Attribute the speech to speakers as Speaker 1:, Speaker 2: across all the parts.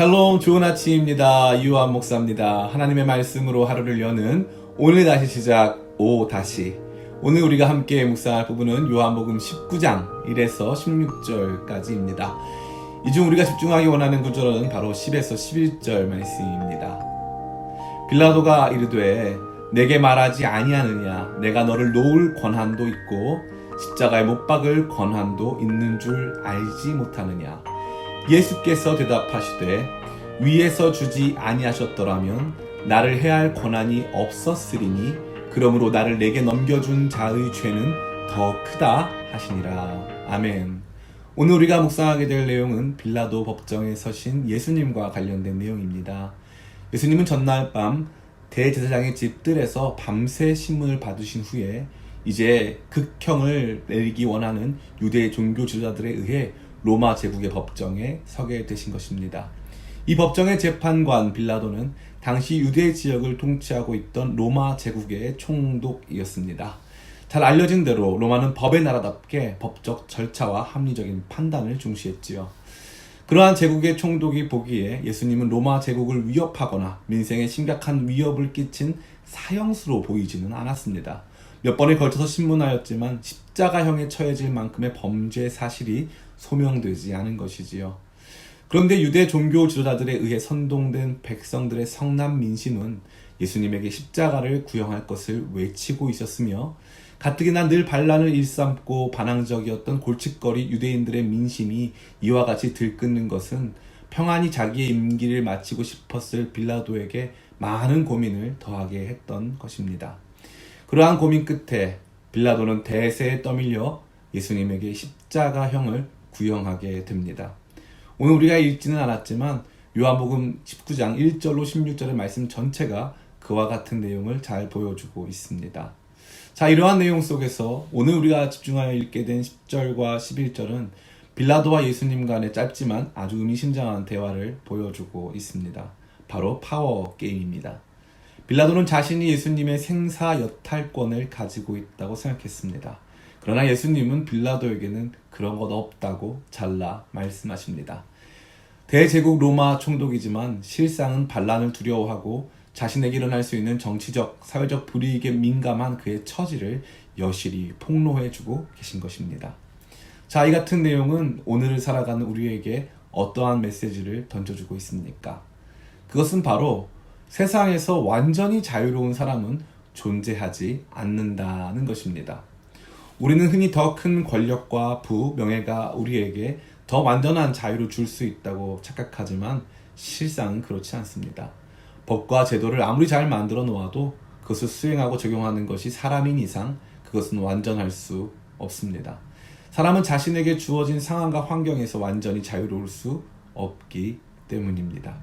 Speaker 1: 샬롬 좋은 아침입니다. 유한 목사입니다. 하나님의 말씀으로 하루를 여는 오늘 다시 시작 오 다시 오늘 우리가 함께 묵상할 부분은 요한복음 19장 1에서 16절까지입니다. 이 중 우리가 집중하기 원하는 구절은 바로 10에서 11절 말씀입니다. 빌라도가 이르되 내게 말하지 아니하느냐 내가 너를 놓을 권한도 있고 십자가에 못 박을 권한도 있는 줄 알지 못하느냐 예수께서 대답하시되 위에서 주지 아니하셨더라면 나를 해할 권한이 없었으리니 그러므로 나를 내게 넘겨준 자의 죄는 더 크다 하시니라. 아멘. 오늘 우리가 묵상하게 될 내용은 빌라도 법정에 서신 예수님과 관련된 내용입니다. 예수님은 전날 밤 대제사장의 집들에서 밤새 신문을 받으신 후에 이제 극형을 내리기 원하는 유대 종교 지도자들에 의해 로마 제국의 법정에 서게 되신 것입니다. 이 법정의 재판관 빌라도는 당시 유대 지역을 통치하고 있던 로마 제국의 총독이었습니다. 잘 알려진 대로 로마는 법의 나라답게 법적 절차와 합리적인 판단을 중시했지요. 그러한 제국의 총독이 보기에 예수님은 로마 제국을 위협하거나 민생에 심각한 위협을 끼친 사형수로 보이지는 않았습니다. 몇 번에 걸쳐서 신문하였지만 십자가형에 처해질 만큼의 범죄 사실이 소명되지 않은 것이지요. 그런데 유대 종교 지도자들에 의해 선동된 백성들의 성남 민심은 예수님에게 십자가를 구형할 것을 외치고 있었으며 가뜩이나 늘 반란을 일삼고 반항적이었던 골칫거리 유대인들의 민심이 이와 같이 들끓는 것은 평안히 자기의 임기를 마치고 싶었을 빌라도에게 많은 고민을 더하게 했던 것입니다. 그러한 고민 끝에 빌라도는 대세에 떠밀려 예수님에게 십자가형을 구형하게 됩니다. 오늘 우리가 읽지는 않았지만 요한복음 19장 1절로 16절의 말씀 전체가 그와 같은 내용을 잘 보여주고 있습니다. 자, 이러한 내용 속에서 오늘 우리가 집중하여 읽게 된 10절과 11절은 빌라도와 예수님 간의 짧지만 아주 의미심장한 대화를 보여주고 있습니다. 바로 파워 게임입니다. 빌라도는 자신이 예수님의 생사 여탈권을 가지고 있다고 생각했습니다. 그러나 예수님은 빌라도에게는 그런 것 없다고 잘라 말씀하십니다. 대제국 로마 총독이지만 실상은 반란을 두려워하고 자신에게 일어날 수 있는 정치적, 사회적 불이익에 민감한 그의 처지를 여실히 폭로해주고 계신 것입니다. 자, 이 같은 내용은 오늘을 살아가는 우리에게 어떠한 메시지를 던져주고 있습니까? 그것은 바로 세상에서 완전히 자유로운 사람은 존재하지 않는다는 것입니다. 우리는 흔히 더 큰 권력과 부, 명예가 우리에게 더 완전한 자유를 줄 수 있다고 착각하지만 실상은 그렇지 않습니다. 법과 제도를 아무리 잘 만들어 놓아도 그것을 수행하고 적용하는 것이 사람인 이상 그것은 완전할 수 없습니다. 사람은 자신에게 주어진 상황과 환경에서 완전히 자유로울 수 없기 때문입니다.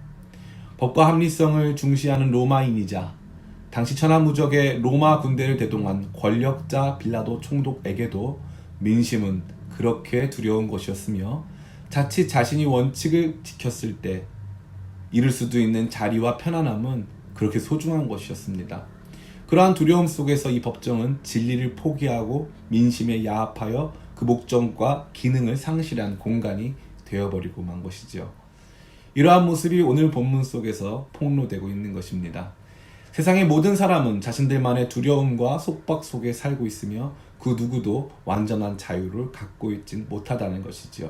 Speaker 1: 법과 합리성을 중시하는 로마인이자 당시 천하무적의 로마 군대를 대동한 권력자 빌라도 총독에게도 민심은 그렇게 두려운 것이었으며 자칫 자신이 원칙을 지켰을 때 이룰 수도 있는 자리와 편안함은 그렇게 소중한 것이었습니다. 그러한 두려움 속에서 이 법정은 진리를 포기하고 민심에 야합하여 그 목적과 기능을 상실한 공간이 되어버리고 만 것이죠. 이러한 모습이 오늘 본문 속에서 폭로되고 있는 것입니다. 세상의 모든 사람은 자신들만의 두려움과 속박 속에 살고 있으며 그 누구도 완전한 자유를 갖고 있진 못하다는 것이지요.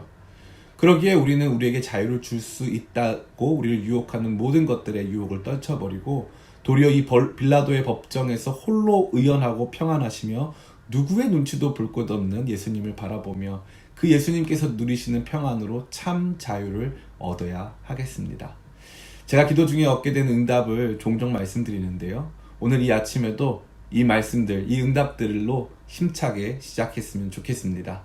Speaker 1: 그러기에 우리는 우리에게 자유를 줄 수 있다고 우리를 유혹하는 모든 것들의 유혹을 떨쳐버리고 도리어 이 빌라도의 법정에서 홀로 의연하고 평안하시며 누구의 눈치도 볼 것 없는 예수님을 바라보며 그 예수님께서 누리시는 평안으로 참 자유를 얻어야 하겠습니다. 제가 기도 중에 얻게 된 응답을 종종 말씀드리는데요. 오늘 이 아침에도 이 말씀들, 이 응답들로 힘차게 시작했으면 좋겠습니다.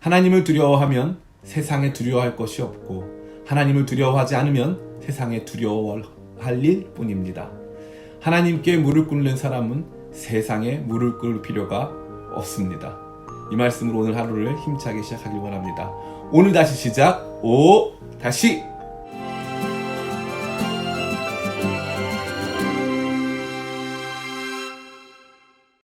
Speaker 1: 하나님을 두려워하면 세상에 두려워할 것이 없고 하나님을 두려워하지 않으면 세상에 두려워할 일 뿐입니다. 하나님께 무릎 꿇는 사람은 세상에 무릎 꿇을 필요가 없습니다. 이 말씀으로 오늘 하루를 힘차게 시작하길 원합니다. 오늘 다시 시작, 오, 다시!